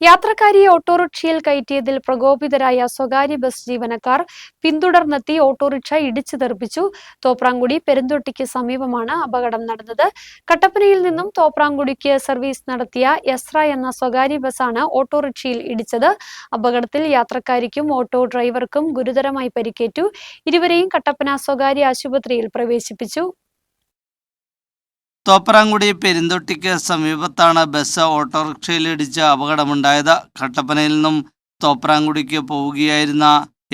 യാത്രക്കാരിയെ ഓട്ടോറിക്ഷയിൽ കയറ്റിയതിൽ പ്രകോപിതരായ സ്വകാര്യ ബസ് ജീവനക്കാർ പിന്തുടർന്നെത്തി ഓട്ടോറിക്ഷ ഇടിച്ചു തെറിപ്പിച്ചു. തോപ്രാങ്കുടി പെരുന്തൊട്ടിക്ക് സമീപമാണ് അപകടം നടന്നത്. കട്ടപ്പനയിൽ നിന്നും തോപ്രാങ്കുടിക്ക് സർവീസ് നടത്തിയ എസ്ര എന്ന സ്വകാര്യ ബസ്സാണ് ഓട്ടോറിക്ഷയിൽ ഇടിച്ചത്. അപകടത്തിൽ യാത്രക്കാരിക്കും ഓട്ടോ ഡ്രൈവർക്കും ഗുരുതരമായി പരിക്കേറ്റു. ഇരുവരെയും കട്ടപ്പന സ്വകാര്യ ആശുപത്രിയിൽ പ്രവേശിപ്പിച്ചു. തോപ്രാങ്കുടി പെരുന്തൊട്ടിക്ക് സമീപത്താണ് ബസ് ഓട്ടോറിക്ഷയിലിടിച്ച് അപകടമുണ്ടായത്. കട്ടപ്പനയിൽ നിന്നും തോപ്രാങ്കുടിക്ക് പോവുകയായിരുന്ന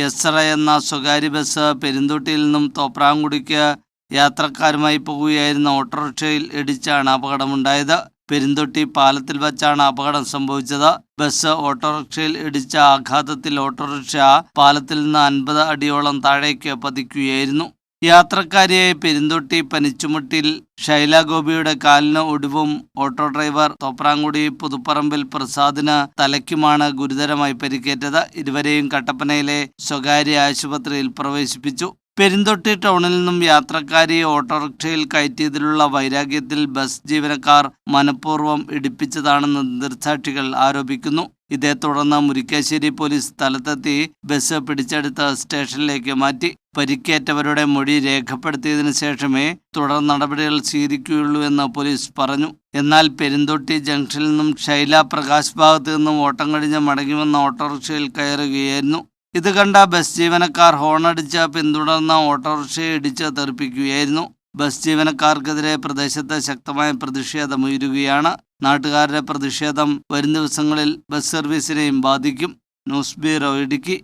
എസ്ര എന്ന സ്വകാര്യ ബസ് പെരുന്തൊട്ടിയിൽ നിന്നും തോപ്രാങ്കുടിക്ക് യാത്രക്കാരുമായി പോവുകയായിരുന്ന ഓട്ടോറിക്ഷയിൽ ഇടിച്ചാണ് അപകടമുണ്ടായത്. പെരുന്തൊട്ടി പാലത്തിൽ വച്ചാണ് അപകടം സംഭവിച്ചത്. ബസ് ഓട്ടോറിക്ഷയിൽ ഇടിച്ച ആഘാതത്തിൽ ഓട്ടോറിക്ഷ പാലത്തിൽ നിന്ന് അൻപത് അടിയോളം താഴേക്ക് പതിക്കുകയായിരുന്നു. യാത്രക്കാരിയായ പെരുന്തൊട്ടി പനിച്ചുമുട്ടിൽ ശൈല ഗോപിയുടെ കാലിന് ഒടിവും ഓട്ടോ ഡ്രൈവർ തോപ്രാങ്കുടി പുതുപ്പറമ്പിൽ പ്രസാദിന് തലയ്ക്കുമാണ് ഗുരുതരമായി പരിക്കേറ്റത്. ഇരുവരെയും കട്ടപ്പനയിലെ സ്വകാര്യ ആശുപത്രിയിൽ പ്രവേശിപ്പിച്ചു. പെരുന്തൊട്ടി ടൗണിൽ നിന്നും യാത്രക്കാരിയെ ഓട്ടോറിക്ഷയിൽ കയറ്റിയതിലുള്ള വൈരാഗ്യത്തിൽ ബസ് ജീവനക്കാർ മനഃപൂർവം ഇടിപ്പിച്ചതാണെന്ന് ദൃക്സാക്ഷികൾ ആരോപിക്കുന്നു. ഇതേ തുടർന്ന് മുരിക്കാശ്ശേരി പോലീസ് സ്ഥലത്തെത്തി ബസ് പിടിച്ചെടുത്ത് സ്റ്റേഷനിലേക്ക് മാറ്റി പരിക്കേറ്റവരുടെ മൊഴി രേഖപ്പെടുത്തിയതിനു ശേഷമേ തുടർ നടപടികൾ സ്വീകരിക്കുകയുള്ളൂ എന്ന് പോലീസ് പറഞ്ഞു. എന്നാൽ പെരുന്തൊട്ടി ജംഗ്ഷനിൽ നിന്നും ശൈല പ്രകാശ് ഭാഗത്തു നിന്നും ഓട്ടം കഴിഞ്ഞ് മടങ്ങി ഓട്ടോറിക്ഷയിൽ കയറുകയായിരുന്നു. ഇത് കണ്ട ബസ് ജീവനക്കാർ ഹോണടിച്ച് പിന്തുടർന്ന ഓട്ടോറിക്ഷയെ ഇടിച്ച് തെറിപ്പിക്കുകയായിരുന്നു. ബസ് ജീവനക്കാർക്കെതിരെ പ്രദേശത്ത് ശക്തമായ പ്രതിഷേധമുയരുകയാണ്. നാട്ടുകാരുടെ പ്രതിഷേധം വരും ദിവസങ്ങളിൽ ബസ് സർവീസിനെയും ബാധിക്കും. News bureau Idukki.